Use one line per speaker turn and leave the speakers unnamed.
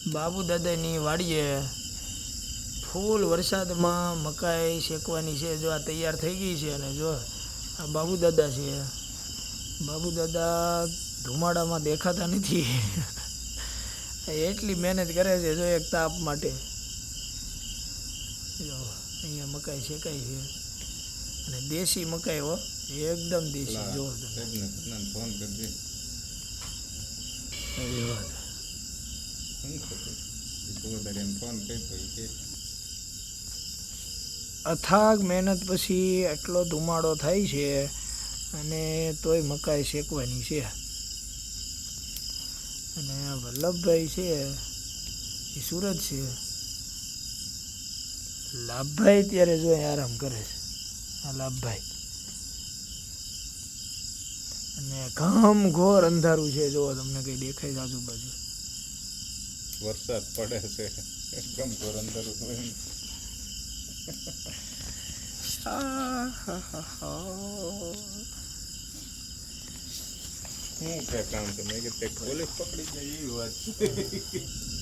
બાબુ દાદાની વાડીએ ફૂલ વરસાદમાં મકાઈ શેકવાની છે જો આ તૈયાર થઈ ગઈ છે અને જો આ બાબુ દાદા છે. બાબુ દાદા ધુમાડામાં દેખાતા નથી. એટલી મહેનત કરે છે જો એક તાપ માટે. જો અહીંયા મકાઈ શેકાય છે. અને દેશી મકાઈ હો એકદમ દેશી. જો
ફોન કરજે
એવી વાત અથાગ મહેનત પછી એટલો ધુમાડો થાય છે અને તોય મકાઈ શેકવાની છે. અને વલ્લભભાઈ છે, એ સુરત છે. લાભભાઈ ત્યારે જો આરામ કરે છે. આ લાભભાઈ. અને ઘમ ઘોર અંધારું છે જો તમને કઈ દેખાય છે આજુબાજુ.
વરસાદ પડે છે. એકદમ ઘોર અંદર હોય ને. શું કે કામ? તમે કે તે પોલીસ પકડી જાય એવી વાત છે.